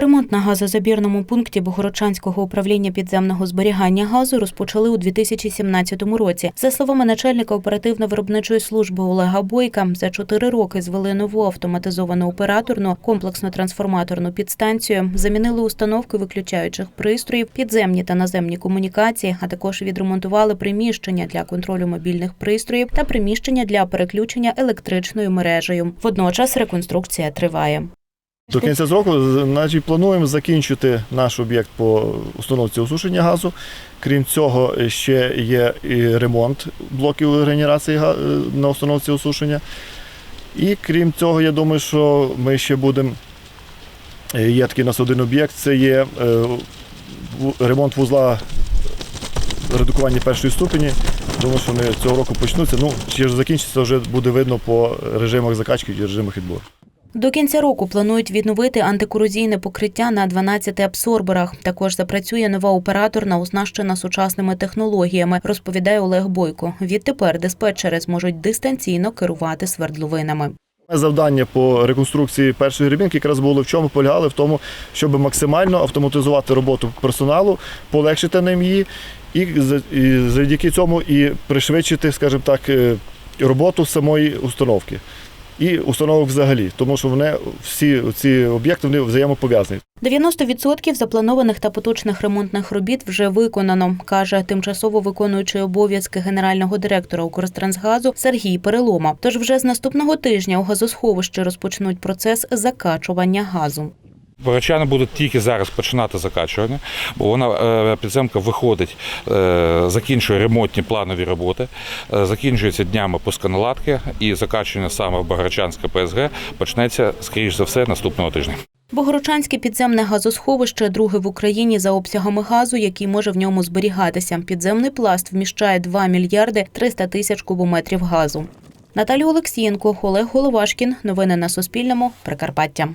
Ремонт на газозабірному пункті Богородчанського управління підземного зберігання газу розпочали у 2017 році. За словами начальника оперативно-виробничої служби Олега Бойка, за чотири роки звели нову автоматизовану операторну комплексно трансформаторну підстанцію, замінили установки виключаючих пристроїв, підземні та наземні комунікації, а також відремонтували приміщення для контролю мобільних пристроїв та приміщення для переключення електричною мережею. Водночас реконструкція триває. До кінця року значить, плануємо закінчити наш об'єкт по установці осушення газу. Крім цього, ще є і ремонт блоків генерації на установці осушення. І крім цього, я думаю, що ми ще будемо. е, Є такий у нас один об'єкт, це є е, ремонт вузла редукування першої ступені. Думаю, що вони цього року почнуться. Ну, чи ж закінчиться, вже буде видно по режимах закачки і режимах відбору. До кінця року планують відновити антикорозійне покриття на 12 абсорберах. Також запрацює нова операторна, оснащена сучасними технологіями, розповідає Олег Бойко. Відтепер диспетчери зможуть дистанційно керувати свердловинами. Завдання по реконструкції першої рибінки якраз було в чому полягали в тому, щоб максимально автоматизувати роботу персоналу, полегшити нам її, і за- завдяки цьому і пришвидшити, скажімо так, е, роботу самої установки. І установок взагалі, тому що вони всі ці об'єкти вони взаємопов'язані. 90% запланованих та поточних ремонтних робіт вже виконано, каже тимчасово виконуючий обов'язки генерального директора Укртрансгазу Сергій Перелома. Тож вже з наступного тижня у газосховищі розпочнуть процес закачування газу. Борочани будуть тільки зараз починати закачування, бо вона е, підземка виходить, е, закінчує ремонтні планові роботи, е, закінчується днями пусконаладки і закачування саме в Богородчанське ПСГ почнеться, скоріш за все, наступного тижня. Богородчанське підземне газосховище друге в Україні за обсягами газу, який може в ньому зберігатися. Підземний пласт вміщає 2 мільярди 300 тисяч кубометрів газу. Наталія Олексієнко, Олег Головашкін. Новини на Суспільному. Прикарпаття.